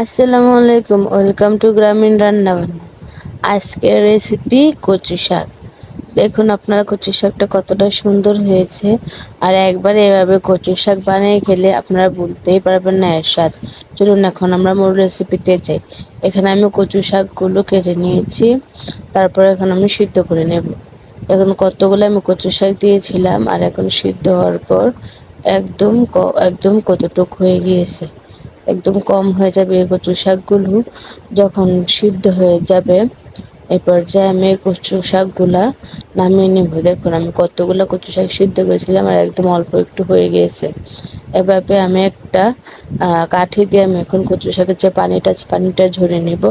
আসসালামু আলাইকুম, welcome to গ্রামীণ রান্নাবান্না আজকের রেসিপি কচু শাক। দেখুন আপনারা কচু শাকটা কতটা সুন্দর হয়েছে। আর একবার এভাবে কচু শাক বানিয়ে খেলে আপনারা বলতেই পারবেন না এর স্বাদ। চলুন এখন আমরা মূল রেসিপিতে যাই। এখানে আমি কচু শাকগুলো কেটে নিয়েছি। তারপর এখন আমি সিদ্ধ করে নেব। এখন কতগুলো আমি কচু শাক দিয়েছিলাম, আর এখন সিদ্ধ হওয়ার পর একদম একদম কতটুক হয়ে গিয়েছে। একদম কম হয়ে যাবে এই কচু শাকগুলো। যখন সিদ্ধ হয়ে যাবে এই পর্যায়ে আমি কচু শাকগুলা নামিয়ে নেব। দেখুন, আমি কতগুলো কচু শাক সিদ্ধ করেছিলাম আর একদম অল্প একটু হয়ে গিয়েছে। এভাবে আমি একটা কাঠি দিয়ে আমি এখন কচু শাকের যে পানিটা আছে, পানিটা ঝরে নেব।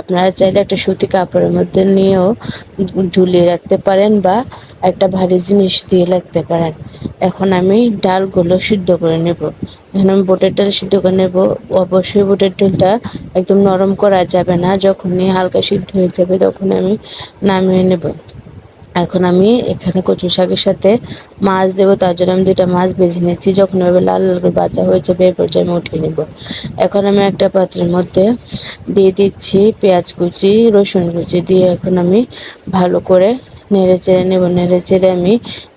আপনারা চাইলে একটা সুতি কাপড়ের মধ্যে নিয়েও ঝুলিয়ে রাখতে পারেন বা একটা ভারী জিনিস দিয়ে রাখতে পারেন। এখন আমি ডালগুলো সিদ্ধ করে নেব। এখন আমি বোটের ডাল সিদ্ধ করে নেব। অবশ্যই বুটের ডালটা একদম নরম করা যাবে না। যখনই হালকা সিদ্ধ হয়ে যাবে তখন আমি নামিয়ে নেব। এখন আমি এখানে কচু শাকের সাথে মাছ দেবো, তার জন্য আমি দুটা মাছ বেছে নিচ্ছি। যখন এভাবে লাল লাল করে বাজা হয়ে যাবে পর্যায়ে আমি উঠিয়ে নেব। এখন আমি একটা পাত্রের মধ্যে দিয়ে দিচ্ছি পেঁয়াজ কুচি, রসুন কুচি দিয়ে এখন আমি ভালো করে নেড়ে চেড়ে নেব। নেড়ে চেড়ে আমি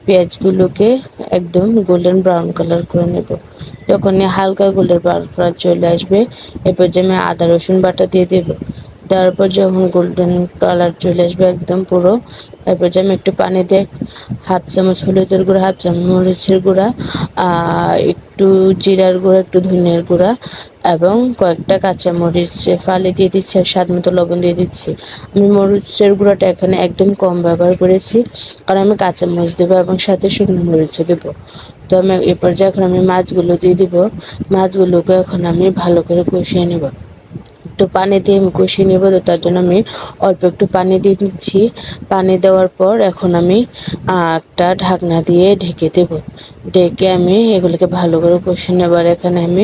পেঁয়াজগুলোকে একদম গোল্ডেন ব্রাউন কালার করে নেব। যখন হালকা গোল্ডেন ব্রাউন কালার চলে আসবে, এরপর যে আমি আদা রসুন বাটা দিয়ে দেবো। তারপর যখন গোল্ডেন কালার চলে আসবে একদম পুরো, তারপর যে আমি একটু পানি দিয়ে হাফ চামচ হলুদের গুঁড়া, হাফ চামচ মরিচের গুঁড়া একটু জিরার গুঁড়া, একটু ধনিয়ার গুঁড়া এবং কয়েকটা কাঁচামরিচ ফালি দিয়ে দিচ্ছি আর স্বাদ মতো লবণ দিয়ে দিচ্ছি। আমি মরিচের গুঁড়াটা এখানে একদম কম ব্যবহার করেছি কারণ আমি কাঁচামরিচ দেবো এবং সাথে শুকনো মরিচও দেবো। তো আমি এরপর পর্যায়ে এখন আমি মাছগুলো দিয়ে দিব। মাছগুলোকে এখন আমি ভালো করে কষিয়ে নেব। একটু পানি দিয়ে আমি কষিয়ে নেব, তো তার জন্য আমি অল্প একটু পানি দিয়ে দিচ্ছি পানি দেওয়ার পর এখন আমি একটা ঢাকনা দিয়ে ঢেকে দেব। ডেকে আমি এগুলোকে ভালো করে কষিয়ে নেবার এখানে আমি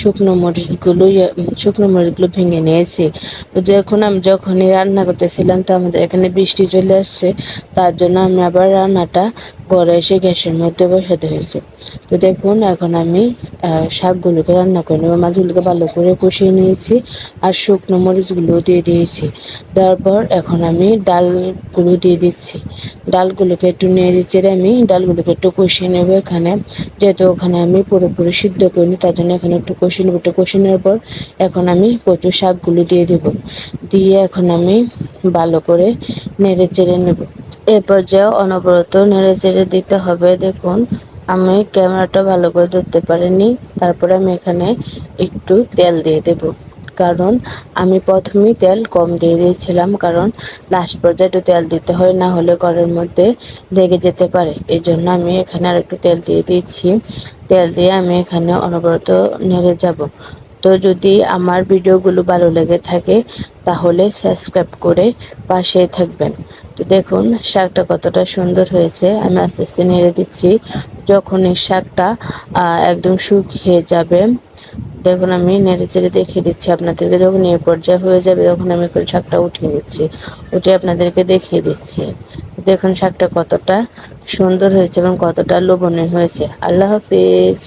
শুকনো মরিচগুলো ইয়ে, শুকনো মরিচগুলো ভেঙে নিয়েছি। তো যখন আমি যখনই রান্না করতেছিলাম তো আমাদের এখানে বৃষ্টি চলে আসছে তার জন্য আমি আবার রান্নাটা ঘরে এসে গ্যাসের মধ্যে বসাতে হয়েছে। তো দেখুন এখন আমি শাকগুলোকে রান্না করে নেব। মাছগুলোকে ভালো করে কষিয়ে নিয়েছি আর শুকনো মরিচগুলো দিয়ে দিয়েছি। দেওয়ার পর এখন আমি ডালগুলো দিয়ে দিচ্ছি। ডালগুলোকে একটু নেড়ে চেড়ে আমি ডালগুলোকে একটু কষিয়ে নেব এখানে। যেহেতু ওখানে আমি পুরোপুরি সিদ্ধ করিনি, তার জন্য এখানে একটু কষিয়ে নেব। একটু কষিয়ে নেওয়ার পর এখন আমি কচু শাকগুলো দিয়ে দেবো। দিয়ে এখন আমি ভালো করে নেড়ে চেড়ে নেব। এ পর্যায়ে অনবরত নেড়ে চেড়ে দিতে হবে, দেখুন, আমি ক্যামেরাটা ভালো করে ধরতে পারিনি। তারপরে আমি এখানে একটু তেল দিয়ে দেব। কারণ আমি প্রথমেই তেল কম দিয়ে দিয়েছিলাম, কারণ লাস্ট পর্যায়ে একটু তেল দিতে হয়, না হলে ঘরের মধ্যে লেগে যেতে পারে। এই জন্য আমি এখানে আর একটু তেল দিয়ে দিচ্ছি তেল দিয়ে আমি এখানে অনবরত নেড়ে যাব। তো যদি আমার ভিডিওগুলো ভালো লেগে থাকে, তাহলে সাবস্ক্রাইব করে পাশে থাকবেন। তো দেখুন, শাকটা কতটা সুন্দর হয়েছে। আমি আস্তে আস্তে নেড়ে দিচ্ছি। যখন এই শাকটা একদম শুকিয়ে যাবে দেখুন আমি নেড়ে চেড়ে দেখিয়ে দিচ্ছি, আপনাদেরকে যখন এ পর্যায়ে হয়ে যাবে তখন আমি শাকটা উঠিয়ে নিচ্ছি, উঠে আপনাদেরকে দেখিয়ে দিচ্ছি। দেখুন শাকটা কতটা সুন্দর হয়েছে এবং কতটা লোভনীয় হয়েছে। আল্লাহ হাফিজ।